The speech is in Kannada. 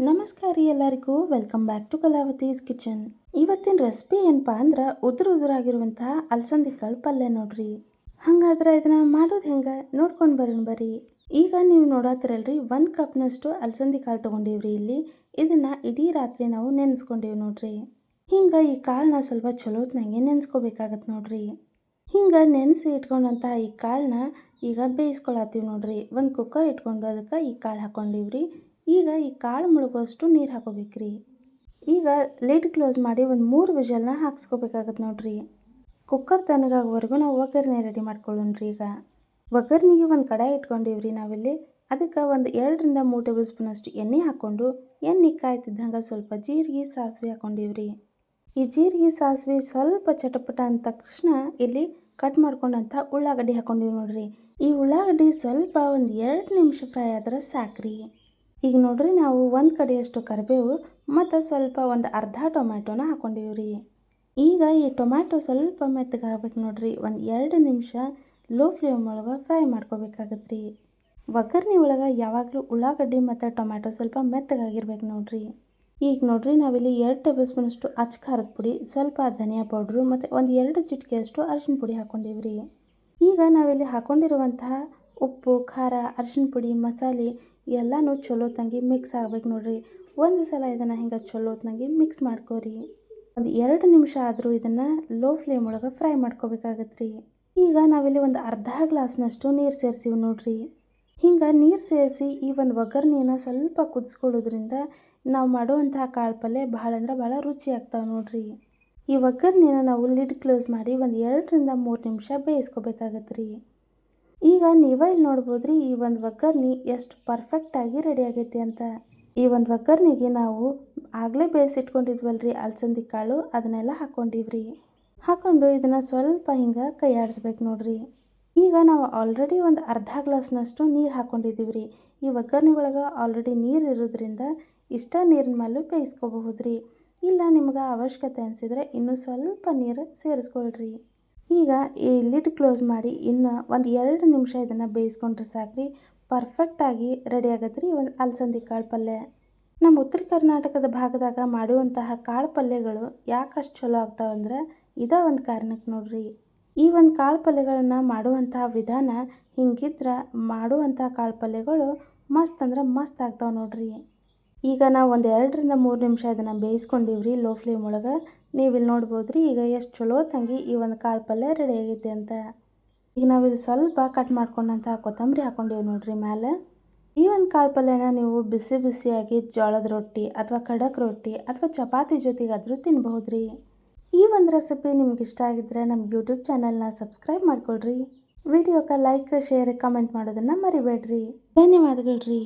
ನಮಸ್ಕಾರ ರೀ ಎಲ್ಲರಿಗೂ welcome back to Kalavathi's kitchen ಇವತ್ತಿನ ರೆಸಿಪಿ ಏನಪ್ಪಾ ಅಂದ್ರೆ ಉದುರು ಉದುರಾಗಿರುವಂತಹ ಅಲಸಂದಿ ಕಾಳು ಪಲ್ಯ ನೋಡ್ರಿ. ಹಂಗಾದ್ರೆ ಇದನ್ನ ಮಾಡೋದು ಹೆಂಗೆ? ನೋಡ್ಕೊಂಡು ಬರೋಣ ಬರ್ರಿ. ಈಗ ನೀವು ನೋಡತ್ತಿರಲ್ರಿ ಒಂದು ಕಪ್ನಷ್ಟು ಅಲಸಂದಿ ಕಾಳು ತೊಗೊಂಡೀವ್ರಿ ಇಲ್ಲಿ. ಇದನ್ನ ಇಡೀ ರಾತ್ರಿ ನಾವು ನೆನೆಸ್ಕೊಂಡೇವಿ ನೋಡ್ರಿ. ಹಿಂಗೆ ಈ ಕಾಳನ್ನ ಸ್ವಲ್ಪ ಚಲೋತ್ನಂಗೆ ನೆನೆಸ್ಕೋಬೇಕಾಗತ್ತೆ ನೋಡ್ರಿ. ಹಿಂಗೆ ನೆನೆಸಿ ಇಟ್ಕೊಂಡಂಥ ಈ ಕಾಳನ್ನ ಈಗ ಬೇಯಿಸ್ಕೊಳತ್ತೀವಿ ನೋಡ್ರಿ. ಒಂದು ಕುಕ್ಕರ್ ಇಟ್ಕೊಂಡು ಅದಕ್ಕೆ ಈ ಕಾಳು ಹಾಕ್ಕೊಂಡಿವ್ರಿ ಈಗ ಈ ಕಾಳು ಮುಳುಗೋಷ್ಟು ನೀರು ಹಾಕೋಬೇಕ್ರಿ. ಈಗ ಲಿಡ್ ಕ್ಲೋಸ್ ಮಾಡಿ ಒಂದು ಮೂರು ವಿಷಲ್ನ ಹಾಕ್ಸ್ಕೋಬೇಕಾಗತ್ತೆ ನೋಡ್ರಿ. ಕುಕ್ಕರ್ ತಣ್ಣಗಾಗೋವರೆಗೂ ನಾವು ಒಗ್ಗರಣೆ ರೆಡಿ ಮಾಡ್ಕೊಳ್ಳೋಣ ರೀ ಈಗ. ಒಗ್ಗರಣೆಗೆ ಒಂದು ಕಡಾಯಿ ಇಟ್ಕೊಂಡಿವ್ರಿ ನಾವಿಲ್ಲಿ. ಅದಕ್ಕೆ ಒಂದು ಎರಡರಿಂದ ಮೂರು ಟೇಬಲ್ ಸ್ಪೂನಷ್ಟು ಎಣ್ಣೆ ಹಾಕ್ಕೊಂಡು ಎಣ್ಣೆ ಕಾಯ್ತಿದ್ದಂಗೆ ಸ್ವಲ್ಪ ಜೀರಿಗೆ, ಸಾಸಿವೆ ಹಾಕ್ಕೊಂಡಿವ್ರಿ ಈ ಜೀರಿಗೆ, ಸಾಸಿವೆ ಸ್ವಲ್ಪ ಚಟಪಟ ಅಂದ ತಕ್ಷಣ ಇಲ್ಲಿ ಕಟ್ ಮಾಡ್ಕೊಂಡಂಥ ಉಳ್ಳಾಗಡ್ಡಿ ಹಾಕ್ಕೊಂಡಿವಿ ನೋಡ್ರಿ. ಈ ಉಳ್ಳಾಗಡ್ಡಿ ಸ್ವಲ್ಪ ಒಂದು ಎರಡು ನಿಮಿಷ ಫ್ರೈ ಆದ್ರೆ ಸಾಕ್ರಿ. ಈಗ ನೋಡ್ರಿ ನಾವು ಒಂದು ಕಡೆಯಷ್ಟು ಕರಿಬೇವು ಮತ್ತು ಸ್ವಲ್ಪ ಒಂದು ಅರ್ಧ ಟೊಮ್ಯಾಟೊನ ಹಾಕ್ಕೊಂಡಿವ್ರಿ ಈಗ ಈ ಟೊಮ್ಯಾಟೊ ಸ್ವಲ್ಪ ಮೆತ್ತಗಾಗ್ಬೇಕು ನೋಡ್ರಿ. ಒಂದು ಎರಡು ನಿಮಿಷ ಲೋ ಫ್ಲೇಮ್ ಒಳಗೆ ಫ್ರೈ ಮಾಡ್ಕೋಬೇಕಾಗತ್ತೆ ರೀ ಒಗ್ಗರಣೆ ಒಳಗೆ ಯಾವಾಗಲೂ ಉಳ್ಳಾಗಡ್ಡಿ ಮತ್ತು ಟೊಮ್ಯಾಟೊ ಸ್ವಲ್ಪ ಮೆತ್ತಗಾಗಿರ್ಬೇಕು ನೋಡ್ರಿ. ಈಗ ನೋಡ್ರಿ ನಾವಿಲ್ಲಿ ಎರಡು ಟೇಬಲ್ ಸ್ಪೂನಷ್ಟು ಅಚ್ಚ ಖಾರದ ಪುಡಿ, ಸ್ವಲ್ಪ ಧನಿಯಾ ಪೌಡ್ರು ಮತ್ತು ಒಂದು ಎರಡು ಚಿಟಿಕೆಯಷ್ಟು ಅರಿಶಿನ ಪುಡಿ ಹಾಕ್ಕೊಂಡಿವ್ರಿ ಈಗ ನಾವಿಲ್ಲಿ ಹಾಕ್ಕೊಂಡಿರುವಂತಹ ಉಪ್ಪು, ಖಾರ ಅರ್ಶಿನ ಪುಡಿ, ಮಸಾಲೆ ಎಲ್ಲನೂ ತಂಗಿ ಮಿಕ್ಸ್ ಆಗ್ಬೇಕು ನೋಡ್ರಿ. ಒಂದು ಸಲ ಇದನ್ನು ಹಿಂಗೆ ಚಲೋತ್ನಾಗಿ ಮಿಕ್ಸ್ ಮಾಡ್ಕೋರಿ. ಒಂದು ಎರಡು ನಿಮಿಷ ಆದರೂ ಇದನ್ನು ಲೋ ಫ್ಲೇಮ್ ಒಳಗೆ ಫ್ರೈ ಮಾಡ್ಕೋಬೇಕಾಗತ್ತೆ ರೀ ಈಗ ನಾವಿಲ್ಲಿ ಒಂದು ಅರ್ಧ ಗ್ಲಾಸ್ನಷ್ಟು ನೀರು ಸೇರಿಸಿವಿ ನೋಡ್ರಿ. ಹಿಂಗೆ ನೀರು ಸೇರಿಸಿ ಈ ಒಂದು ಒಗ್ಗರಣೆನ ಸ್ವಲ್ಪ ಕುದಿಸ್ಕೊಳ್ಳೋದ್ರಿಂದ ನಾವು ಮಾಡುವಂತಹ ಕಾಳು ಪಲ್ಯ ಭಾಳ ಅಂದ್ರೆ ಭಾಳ ರುಚಿ ಆಗ್ತಾವೆ ನೋಡ್ರಿ. ಈ ಒಗ್ಗರಣೆನ ನಾವು ಲಿಡ್ ಕ್ಲೋಸ್ ಮಾಡಿ ಒಂದು ಎರಡರಿಂದ ಮೂರು ನಿಮಿಷ ಬೇಯಿಸ್ಕೋಬೇಕಾಗತ್ತೆ ರೀ ಈಗ ನೀವೇ ಇಲ್ಲಿ ನೋಡ್ಬೋದು ರೀ ಈ ಒಂದು ಒಗ್ಗರ್ಣಿ ಎಷ್ಟು ಪರ್ಫೆಕ್ಟಾಗಿ ರೆಡಿ ಆಗೈತಿ ಅಂತ. ಈ ಒಂದು ಒಗ್ಗರ್ಣಿಗೆ ನಾವು ಆಗಲೇ ಬೇಯಿಸಿಟ್ಕೊಂಡಿದ್ವಲ್ರಿ ಅಲಸಂದಿ ಕಾಳು ಅದನ್ನೆಲ್ಲ ಹಾಕ್ಕೊಂಡಿವ್ರಿ ಹಾಕ್ಕೊಂಡು ಇದನ್ನು ಸ್ವಲ್ಪ ಹಿಂಗೆ ಕೈ ಆಡಿಸ್ಬೇಕು ನೋಡ್ರಿ. ಈಗ ನಾವು ಆಲ್ರೆಡಿ ಒಂದು ಅರ್ಧ ಗ್ಲಾಸ್ನಷ್ಟು ನೀರು ಹಾಕ್ಕೊಂಡಿದ್ದೀವಿ ರೀ ಈ ಒಗ್ಗರಣೆ ಒಳಗೆ ಆಲ್ರೆಡಿ ನೀರು ಇರೋದ್ರಿಂದ ಇಷ್ಟ ನೀರಿನ ಮೇಲೂ ಬೇಯಿಸ್ಕೋಬಹುದು ರೀ ಇಲ್ಲ ನಿಮ್ಗೆ ಅವಶ್ಯಕತೆ ಅನಿಸಿದರೆ ಇನ್ನೂ ಸ್ವಲ್ಪ ನೀರು ಸೇರಿಸ್ಕೊಳ್ರಿ. ಈಗ ಈ ಲಿಡ್ ಕ್ಲೋಸ್ ಮಾಡಿ ಇನ್ನು ಒಂದು ಎರಡು ನಿಮಿಷ ಇದನ್ನು ಬೇಯಿಸ್ಕೊಂಡ್ರೆ ಸಾಕ್ರಿ. ಪರ್ಫೆಕ್ಟಾಗಿ ರೆಡಿ ಆಗತ್ತೆ ರೀ ಒಂದು ಅಲಸಂದಿ ಕಾಳು ಪಲ್ಯ. ನಮ್ಮ ಉತ್ತರ ಕರ್ನಾಟಕದ ಭಾಗದಾಗ ಮಾಡುವಂತಹ ಕಾಳು ಪಲ್ಯಗಳು ಯಾಕಷ್ಟು ಚಲೋ ಆಗ್ತಾವಂದ್ರೆ ಇದೇ ಒಂದು ಕಾರಣಕ್ಕೆ ನೋಡ್ರಿ. ಈ ಒಂದು ಕಾಳು ಪಲ್ಯಗಳನ್ನು ಮಾಡುವಂತಹ ವಿಧಾನ ಹಿಂಗಿದ್ರೆ ಮಾಡುವಂಥ ಕಾಳು ಪಲ್ಯಗಳು ಮಸ್ತ್ ಅಂದ್ರೆ ಮಸ್ತ್ ಆಗ್ತಾವೆ ನೋಡ್ರಿ. ಈಗ ನಾವು ಒಂದು ಎರಡರಿಂದ ಮೂರು ನಿಮಿಷ ಇದನ್ನು ಬೇಯಿಸ್ಕೊಂಡಿವ್ರಿ ಲೋ ಫ್ಲೇಮ್ ಒಳಗೆ. ನೀವು ಇಲ್ಲಿ ನೋಡ್ಬೋದು ರೀ ಈಗ ಎಷ್ಟು ಚಲೋ ತಂಗಿ ಈ ಒಂದು ಕಾಳು ಪಲ್ಯ ರೆಡಿ ಆಗೈತೆ ಅಂತ. ಈಗ ನಾವಿಲ್ಲಿ ಸ್ವಲ್ಪ ಕಟ್ ಮಾಡ್ಕೊಂಡಂತ ಕೊತ್ತಂಬರಿ ಹಾಕ್ಕೊಂಡೀವಿ ನೋಡ್ರಿ ಮೇಲೆ ಈ ಒಂದು ಕಾಳು ಪಲ್ಯನ ನೀವು ಬಿಸಿ ಬಿಸಿಯಾಗಿ ಜೋಳದ ರೊಟ್ಟಿ ಅಥವಾ ಖಡಕ್ ರೊಟ್ಟಿ ಅಥವಾ ಚಪಾತಿ ಜೊತೆಗಾದರೂ ತಿನ್ಬಹುದು ರೀ ಈ ಒಂದು ರೆಸಿಪಿ ನಿಮ್ಗೆ ಇಷ್ಟ ಆಗಿದ್ರೆ ನಮ್ಮ ಯೂಟ್ಯೂಬ್ ಚಾನಲ್ನ ಸಬ್ಸ್ಕ್ರೈಬ್ ಮಾಡ್ಕೊಳ್ರಿ. ವಿಡಿಯೋಕ್ಕೆ ಲೈಕ್ ಶೇರ್ ಕಮೆಂಟ್ ಮಾಡೋದನ್ನು ಮರಿಬೇಡ್ರಿ. ಧನ್ಯವಾದಗಳು ರೀ